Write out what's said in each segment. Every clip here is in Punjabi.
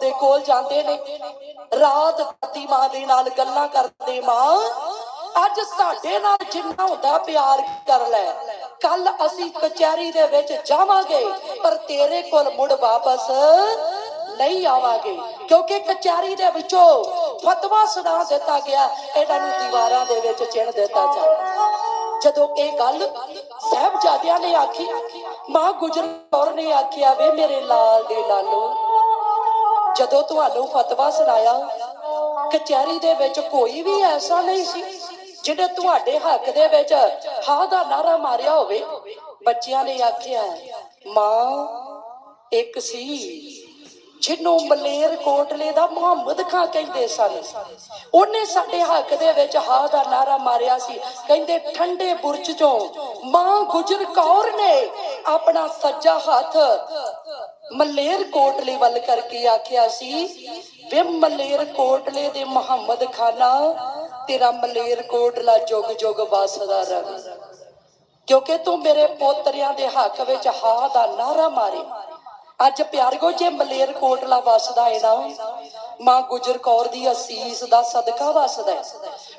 ਦੇ ਕੋਲ ਜਾਂਦੇ ਨੇ। ਰਾਤ ਦਾਦੀ ਮਾਂ ਦੇ ਨਾਲ ਗੱਲਾਂ ਕਰਦੇ, ਮਾਂ, ਅੱਜ ਸਾਡੇ ਨਾਲ ਜਿੰਨਾ ਹੁੰਦਾ ਪਿਆਰ ਕਰ ਲੈ। ਕੱਲ ਅਸੀਂ ਕਚਹਿਰੀ ਦੇ ਵਿੱਚ ਜਾਵਾਂਗੇ, ਪਰ ਤੇਰੇ ਕੋਲ ਮੁੜ ਵਾਪਸ ਨਹੀਂ ਆਵਾਂਗੇ। ਕਿਉਂਕਿ ਕਚਹਿਰੀ ਦੇ ਵਿੱਚੋਂ ਫਤਵਾ ਸੁਣਾ ਦਿੱਤਾ ਗਿਆ, ਇਹਨਾਂ ਨੂੰ ਦੀਵਾਰਾਂ ਦੇ ਵਿੱਚ ਚਿਣ ਦਿੱਤਾ ਜਾਂਦਾ ਜਦੋਂ ਇਹ ਗੱਲ ਸਾਹਿਬਜ਼ਾਦਿਆਂ ਨੇ ਆਖੀ, ਮਾਂ ਗੁਜਰ ਕੌਰ ਨੇ ਆਖਿਆ, ਵੇ ਮੇਰੇ ਲਾਲ ਦੇ ਲਾਲੋ ਜਦੋਂ ਤੁਹਾਨੂੰ ਫਤਵਾ ਸੁਣਾਇਆ ਕਚਹਿਰੀ ਦੇ ਵਿੱਚ ਕੋਈ ਵੀ ਐਸਾ ਨਹੀਂ ਸੀ ਜਿਹਨੇ ਤੁਹਾਡੇ ਹੱਕ ਦੇ ਵਿੱਚ ਹਾਂ ਦਾ ਨਾਰਾ ਮਾਰਿਆ ਹੋਵੇ, ਬੱਚਿਆਂ ਨੇ ਆਖਿਆ, ਮਾਂ, ਇੱਕ ਸੀ ਜਿਹਨੂੰ ਮਲੇਰ ਕੋਟਲੇ ਦਾ ਮੁਹੰਮਦ ਖਾਂ ਕਹਿੰਦੇ ਸਨ। ਉਹਨੇ ਸਾਡੇ ਹੱਕ ਦੇ ਵਿੱਚ ਹਾ ਦਾ ਨਾਰਾ ਮਾਰਿਆ ਸੀ। ਕਹਿੰਦੇ, ਠੰਡੇ ਬੁਰਜ ਚੋਂ ਮਾਂ ਗੁਜਰ ਕੌਰ ਨੇ ਆਪਣਾ ਸੱਜਾ ਹੱਥ ਮਲੇਰ ਕੋਟਲੇ ਵੱਲ ਕਰਕੇ ਆਖਿਆ ਸੀ, ਵੇ ਮਲੇਰ ਕੋਟਲੇ ਦੇ ਮੁਹੰਮਦ ਖਾਨਾ, ਤੇਰਾ ਮਲੇਰ ਕੋਟਲਾ ਜੁਗ ਜੁਗ ਵਸਦਾ ਰਹੇ ਕਿਉਂਕਿ ਤੂੰ ਮੇਰੇ ਪੋਤਰਿਆਂ ਦੇ ਹੱਕ ਵਿੱਚ ਹਾ ਦਾ ਨਾਰਾ ਮਾਰੇ। ਅੱਜ ਪਿਆਰਿਓ ਜੇ ਮਲੇਰ ਕੋਟਲਾ ਵਸਦਾ ਹੈ ਨਾ, ਮਾਂ ਗੁਜਰ ਕੌਰ ਦੀ ਅਸੀਸ ਦਾ ਸਦਕਾ ਵਸਦਾ ਹੈ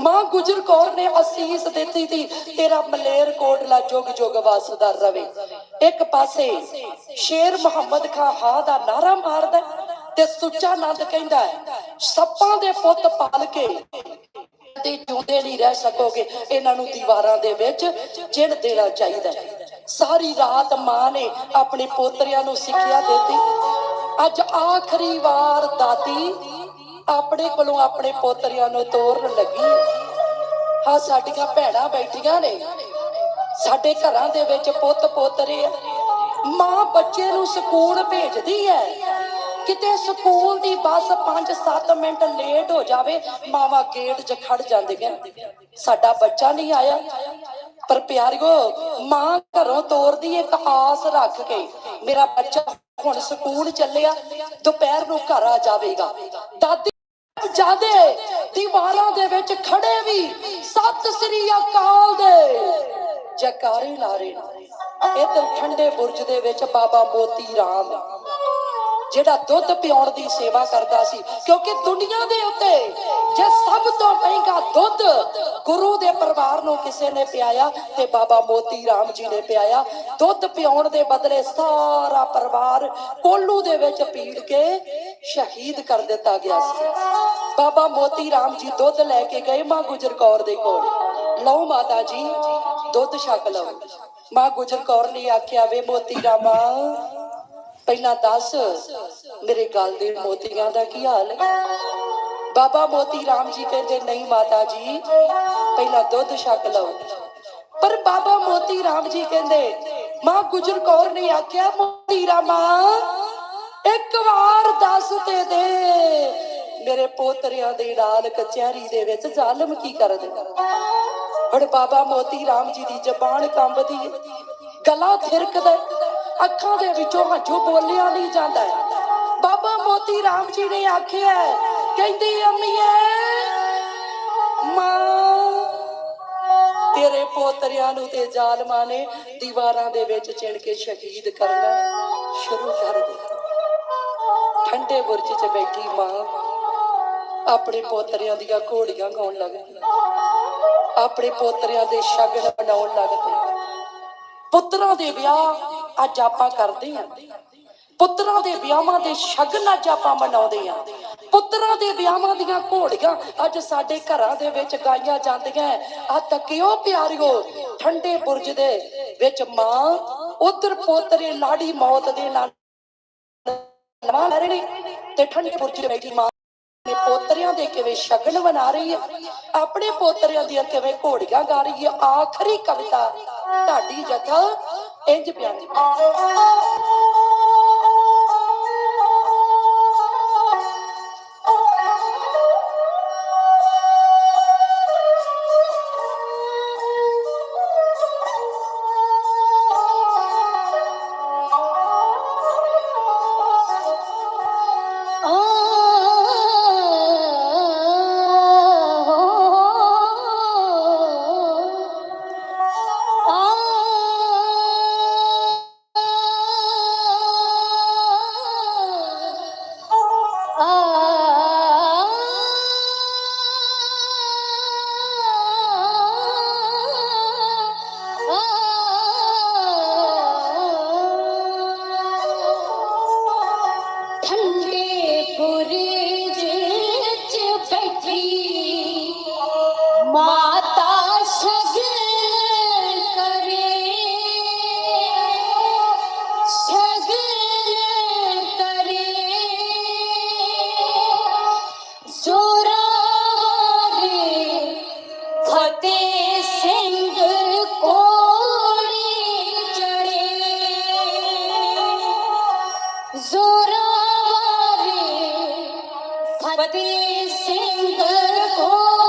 ਮਾਂ ਗੁਜਰ ਕੌਰ ਨੇ ਅਸੀਸ ਦਿੱਤੀ ਸੀ, ਤੇਰਾ ਮਲੇਰ ਕੋਟਲਾ ਜੁਗ ਜੁਗ ਵਸਦਾ ਰਵੇ। ਇੱਕ ਪਾਸੇ ਸ਼ੇਰ ਮੁਹੰਮਦ ਖਾਂ ਹਾਂ ਦਾ ਨਾਰਾ ਮਾਰਦਾ ਤੇ ਸੁੱਚਾ ਨੰਦ ਕਹਿੰਦਾ ਸੱਪਾਂ ਦੇ ਪੁੱਤ ਪਾਲ ਕੇ ਤੇ ਜਿਉਂਦੇ ਨਹੀਂ ਰਹਿ ਸਕੋਗੇ ਇਹਨਾਂ ਨੂੰ ਦੀਵਾਰਾਂ ਦੇ ਵਿੱਚ ਚਿਣ ਦੇਣਾ ਚਾਹੀਦਾ ਸਾਰੀ ਰਾਤ ਮਾਂ ਨੇ ਆਪਣੇ ਪੋਤਰਿਆਂ ਨੂੰ ਸਿੱਖਿਆ ਦਿੱਤੀ। ਅੱਜ ਆਖਰੀ ਵਾਰ ਦਾਦੀ ਆਪਣੇ ਕੋਲੋਂ ਆਪਣੇ ਪੋਤਰਿਆਂ ਨੂੰ ਤੋਰਨ ਲੱਗੀ। ਹਾਂ, ਸਾਡੀਆਂ ਭੈਣਾਂ ਬੈਠੀਆਂ ਨੇ। ਸਾਡੇ ਘਰਾਂ ਦੇ ਵਿੱਚ ਪੁੱਤ ਪੋਤਰੇ ਮਾਂ ਬੱਚੇ ਨੂੰ ਸਕੂਲ ਭੇਜਦੀ ਹੈ ਕਿਤੇ ਸਕੂਲ ਦੀ ਬੱਸ 5-7 ਮਿੰਟ ਲੇਟ ਹੋ ਜਾਵੇ, ਮਾਵਾ ਗੇਟ 'ਚ ਖੜ ਜਾਂਦੀਆਂ। ਸਾਡਾ ਬੱਚਾ ਨਹੀਂ ਆਇਆ। ਪਰ ਪਿਆਰਿਓ, ਮਾਂ ਘਰੋਂ ਤੋਰਦੀ ਇੱਕ ਆਸ ਰੱਖ ਕੇ, ਮੇਰਾ ਬੱਚਾ ਹੁਣ ਸਕੂਲ ਚੱਲਿਆ, ਦੁਪਹਿਰ ਨੂੰ ਘਰ ਆ ਜਾਵੇਗਾ। ਦਾਦੀ ਜਾਦੇ ਦੀਵਾਰਾਂ ਦੇ ਵਿੱਚ ਖੜੇ ਵੀ ਸਤਿ ਸ੍ਰੀ ਅਕਾਲ ਦੇ। ਜੈਕਾਰੇ ਲਾ ਰਹੇ ਨੇ ਇਧਰ ਠੰਡੇ ਬੁਰਜ ਦੇ ਵਿੱਚ ਬਾਬਾ ਮੋਤੀ ਰਾਮ। ਜਿਹੜਾ ਦੁੱਧ ਪਿਉਣ ਦੀ ਸੇਵਾ ਕਰਦਾ ਸੀ। ਕਿਉਂਕਿ ਦੁਨੀਆ ਦੇ ਉੱਤੇ ਜੇ ਸਭ ਤੋਂ ਮਹਿੰਗਾ ਦੁੱਧ ਗੁਰੂ ਦੇ ਪਰਿਵਾਰ ਨੂੰ ਕਿਸੇ ਨੇ ਪਿਆਇਆ ਤੇ ਬਾਬਾ ਮੋਤੀ ਰਾਮ ਜੀ ਨੇ ਪਿਆਇਆ, ਦੁੱਧ ਪਿਉਣ ਦੇ ਬਦਲੇ ਸਾਰਾ ਪਰਿਵਾਰ ਕੋਲੂ ਦੇ ਵਿੱਚ ਪੀੜ ਕੇ ਸ਼ਹੀਦ ਕਰ ਦਿੱਤਾ ਗਿਆ ਸੀ। ਬਾਬਾ ਮੋਤੀ ਰਾਮ ਜੀ ਦੁੱਧ ਲੈ ਕੇ ਗਏ ਮਾਂ ਗੁਜਰ ਕੌਰ ਦੇ ਕੋਲ। ਲਓ ਮਾਤਾ ਜੀ, ਦੁੱਧ ਛਕ ਲਓ। ਮਾਂ ਗੁਜਰ ਕੌਰ ਨੇ ਆਖਿਆ, ਵੇ ਮੋਤੀ ਰਾਮਾ ਪਹਿਲਾਂ ਦੱਸ, ਮੇਰੇ ਗਲ ਦੇ ਮੋਤੀਆਂ ਦਾ ਕੀ ਹਾਲ ਹੈ? ਬਾਬਾ ਮੋਤੀ ਰਾਮ ਜੀ ਕਹਿੰਦੇ, ਨਹੀਂ ਮਾਤਾ ਜੀ, ਪਹਿਲਾਂ ਦੁੱਧ ਛਕ ਲਓ। ਪਰ ਬਾਬਾ ਮੋਤੀ ਰਾਮ ਜੀ ਕਹਿੰਦੇ, ਮਾਂ ਗੁਜਰ ਕੌਰ ਨੇ ਆਖਿਆ, ਮੋਤੀ ਰਾਮਾ, ਇੱਕ ਵਾਰ ਦੱਸ ਤੇ ਦੇ। ਮੇਰੇ ਪੋਤਰਿਆਂ ਦੇ ਨਾਲ ਕਚਹਿਰੀ ਦੇ ਵਿੱਚ ਜ਼ਾਲਮ ਕੀ ਕਰਦੇ ਹੁਣ ਬਾਬਾ ਮੋਤੀ ਰਾਮ ਜੀ ਦੀ ਜ਼ਬਾਨ ਕੰਬਦੀ ਹੈ, ਗਲਾ ਥਿਰਕਦਾ ਅੱਖਾਂ ਦੇ ਵਿੱਚੋਂ ਹੰਝੂ ਬੋਲਿਆ ਨਹੀਂ ਜਾਂਦਾ। ਬਾਬਾ ਮੋਤੀ ਰਾਮ ਜੀ ਨੇ ਆਖਿਆ ਕਹਿੰਦੀ, ਅੰਮੀਏ, ਮਾਂ, ਤੇਰੇ ਪੋਤਰਿਆਂ ਨੂੰ ਤੇ ਜ਼ਾਲਮਾਂ ਨੇ ਦੀਵਾਰਾਂ ਦੇ ਵਿੱਚ ਚਿਣ ਕੇ ਸ਼ਹੀਦ ਕਰਨਾ ਸ਼ੁਰੂ ਕਰ ਦਿੱਤਾ। ਠੰਡੇ ਬੁਰਜ 'ਚ ਬੈਠੀ ਮਾਂ ਆਪਣੇ ਪੋਤਰਿਆਂ ਦੀਆਂ ਘੋੜੀਆਂ ਗਾਉਣ ਲੱਗ ਪਈ। ਆਪਣੇ ਪੋਤਰਿਆਂ ਦੇ ਸ਼ਗਨ ਬਣਾਉਣ ਲੱਗ ਪਈ। ਪੁੱਤਰਾਂ ਦੇ ਵਿਆਹ ਅੱਜ ਆਪਾਂ ਕਰਦੇ ਹਾਂ। ਪੁੱਤਰਾਂ ਦੇ ਵਿਆਹਾਂ ਦੇ ਸ਼ਗਨ ਅੱਜ ਆਪਾਂ ਮਨਾਉਂਦੇ ਆ ਪੁੱਤਰਾਂ ਦੇ ਵਿਆਹਾਂ ਦੀਆਂ ਘੋੜੀਆਂ ਅੱਜ ਸਾਡੇ ਘਰਾਂ ਦੇ ਵਿੱਚ ਗਾਈਆਂ ਜਾਂਦੀਆਂ ਆ ਤੱਕਿਓ ਪਿਆਰਿਓ, ਠੰਡੇ ਬੁਰਜ ਦੇ ਵਿੱਚ ਮਾਂ, ਉਧਰ ਪੋਤਰੇ ਲਾੜੀ ਮੌਤ ਦੇ ਨਾਲ ਨਵਾਂ ਲੈ ਤੇ ਠੰਡੇ ਬੁਰਜ ਤੇ ਬੈਠੀ ਮਾਂ ਨੇ ਪੋਤਰਿਆਂ ਦੇ ਕਿਵੇਂ ਸ਼ਗਨ ਬਣਾ ਰਹੀ ਹੈ, ਆਪਣੇ ਪੋਤਰਿਆਂ ਦੀਆਂ ਕਿਵੇਂ ਘੋੜੀਆਂ ਗਾ ਰਹੀ ਹੈ। ਆਖਰੀ ਕਵਿਤਾ ਢਾਡੀ ਜਥਾ ਇੰਜ ਪਿਆਰੀ फतेह सिंह को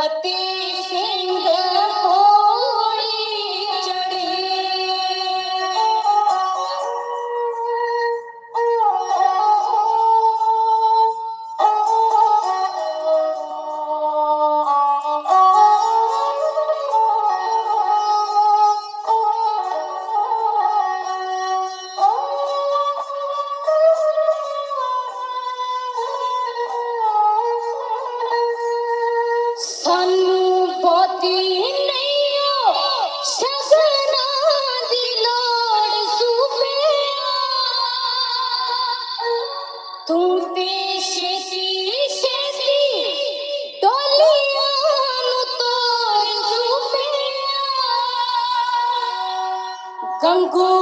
what the go.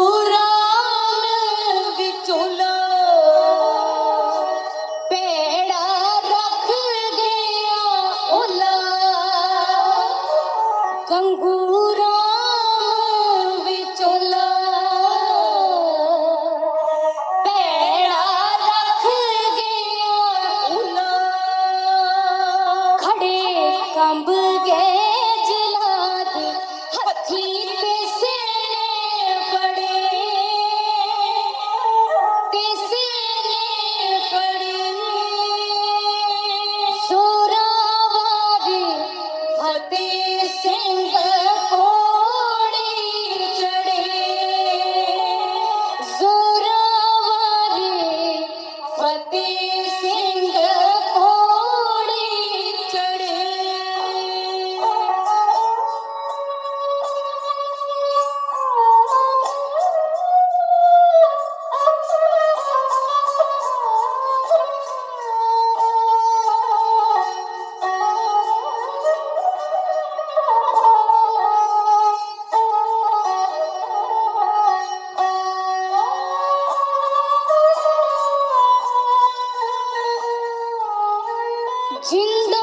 ਜਿੰਦਾ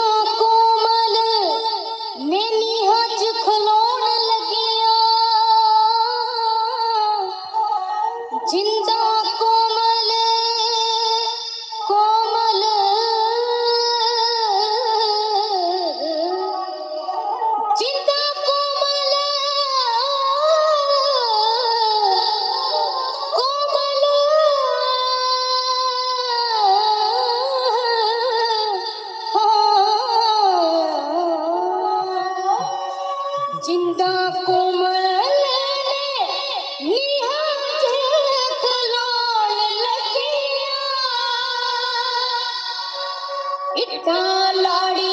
காலாடி